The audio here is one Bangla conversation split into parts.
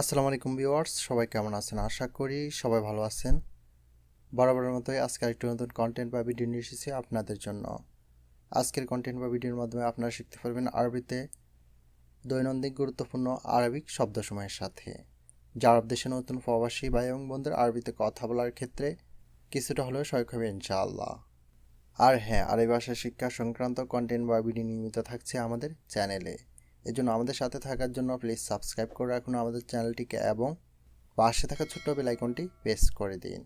আসসালামু আলাইকুম ভিউয়ার্স, সবাই কেমন আছেন? আশা করি সবাই ভালো আছেন। বরাবরের মতোই আজকে আরেকটি নতুন কন্টেন্ট বা ভিডিও নিয়ে এসেছি আপনাদের জন্য। আজকের কন্টেন্ট বা ভিডিওর মাধ্যমে আপনারা শিখতে পারবেন আরবিতে দৈনন্দিন গুরুত্বপূর্ণ আরবিক শব্দসময়ের সাথে যারা দেশে নতুন প্রবাসী ভাই এবং বন্ধুর আরবিতে কথা বলার ক্ষেত্রে কিছুটা হলেও সহায়ক হবে ইনশাআল্লাহ। আর হ্যাঁ আরবি ভাষা শিক্ষা সংক্রান্ত কন্টেন্ট বা ভিডিও নিয়মিত থাকছে আমাদের চ্যানেলে এর জন্য আমাদের সাথে থাকার জন্য প্লিজ সাবস্ক্রাইব করে রাখুন আমাদের চ্যানেলটিকে এবং পাশে থাকা ছোট্ট বেল আইকনটি প্রেস করে দিন।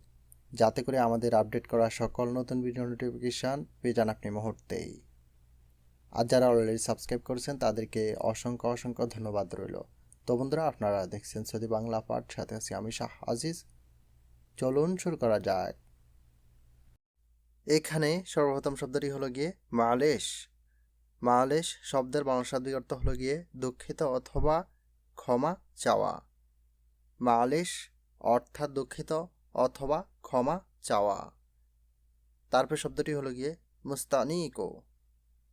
যাতে করে আমাদের আপডেট করা সকল নতুন ভিডিও নোটিফিকেশান পেয়ে যান আপনি মুহূর্তেই। আর যারা অলরেডি সাবস্ক্রাইব করেছেন, তাদেরকে অসংখ্য অসংখ্য ধন্যবাদ রইল। তো বন্ধুরা, আপনারা দেখছেন সৌদি বাংলা পাঠ, সাথে আছি আমি শাহ আজিজ। চলুন শুরু করা যাক। এখানে সর্বপ্রথম শব্দটি হলো গিয়ে মালেশ। মালেশ শব্দের বাংলা শাব্দিক অর্থ হলো গিয়ে দুঃখিত অথবা ক্ষমা চাওয়া। মালেশ অর্থাৎ দুঃখিত অথবা ক্ষমা চাওয়া। তারপর শব্দটি হলো গিয়ে মুস্তানিকো।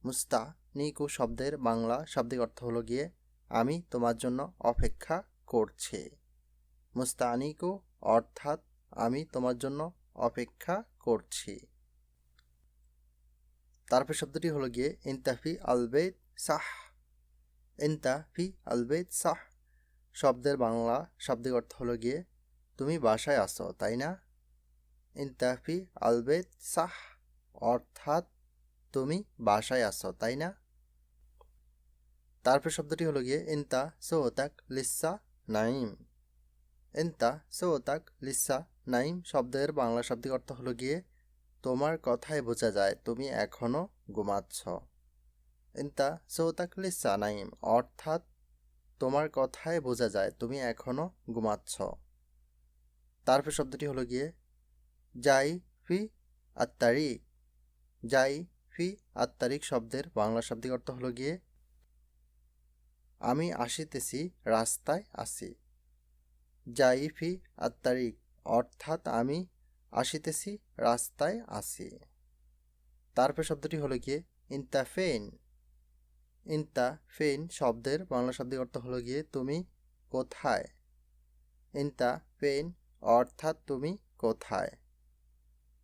মুস্তানিকো শব্দের বাংলা শাব্দিক অর্থ হলো গিয়ে আমি তোমার জন্য অপেক্ষা করছি। মুস্তানিকো অর্থাৎ আমি তোমার জন্য অপেক্ষা করছি। তারপর শব্দটি হলো গিয়ে ইন্তাফি আলবেদ সাহ। ইন্তাফি আলবেদ সাহ। শব্দের বাংলা শাব্দিক অর্থ হলো গিয়ে, তুমি বাসায় আসো তাই না? ইনতাফি আলবেদ সাহ। অর্থাৎ, তুমি বাসায় আসো তাই না? তারপর শব্দটি হলো গিয়ে, ইন্তা সোতাক লিসা নাইম ইন্তা সোতাক লিসা নাইম শব্দের বাংলা শাব্দিক অর্থ হলো গিয়ে তোমার কথাই বোঝা যায়, তুমি এখনও ঘুমাচ্ছ। ইন্তা সৌতাকলিসা নাইম অর্থাৎ তোমার কথাই বোঝা যায়, তুমি এখনও ঘুমাচ্ছ। তারপর শব্দটি হলো গিয়ে, যাই ফি আত্মারিক যাই ফি আত্মারিক শব্দের বাংলা শাব্দিক অর্থ হলো গিয়ে, আমি আসিতেছি, রাস্তায় আসি। যাই ফি আত্মারিক অর্থাৎ আমি আসিতেছি, রাস্তায় আসি তারপর শব্দটি হলো গিয়ে ইন্তাফেন ইন্তাফেন শব্দের বাংলা শব্দের অর্থ হলো গিয়ে তুমি কোথায়? ইনতা ইন্তাফেন অর্থাৎ তুমি কোথায়?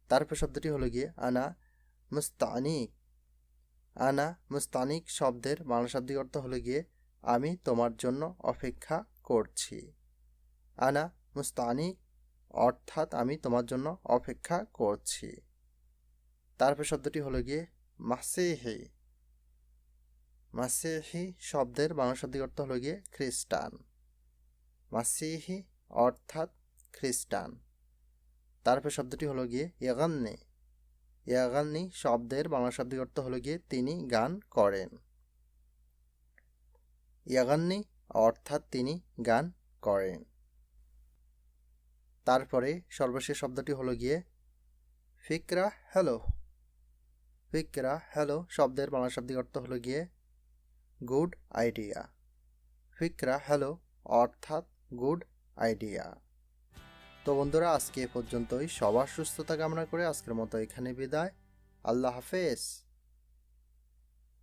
তারপর শব্দটি হলো গিয়ে আনা মুস্তানিক। আনা মুস্তানিক শব্দের বাংলা শাব্দিক অর্থ হলো গিয়ে আমি তোমার জন্য অপেক্ষা করছি। আনা মুস্তানিক অর্থাৎ আমি তোমার জন্য অপেক্ষা করছি। তারপর শব্দটি হলো গিয়ে মাসেহি। মাসেহি শব্দের বাংলা শব্দের অর্থ হলো গিয়ে খ্রিস্টান। মাসিহি অর্থাৎ খ্রিস্টান। তারপর শব্দটি হলো গিয়ে ইয়াগান্নি। ইয়াগান্নি শব্দের বাংলা শব্দের অর্থ হলো গিয়ে তিনি গান করেন। ইয়াগান্নি অর্থাৎ তিনি গান করেন। তারপরে সর্বশেষ শব্দটি হলো গিয়ে ফিকরা হ্যালো। ফিকরা হ্যালো শব্দের বাংলা শাব্দিক অর্থ হলো গিয়ে গুড আইডিয়া। ফিকরা হ্যালো অর্থাৎ গুড আইডিয়া। তো বন্ধুরা, আজকে এ পর্যন্তই। সবার সুস্থতা কামনা করে আজকের মতো এখানে বিদায়। আল্লাহ হাফেজ।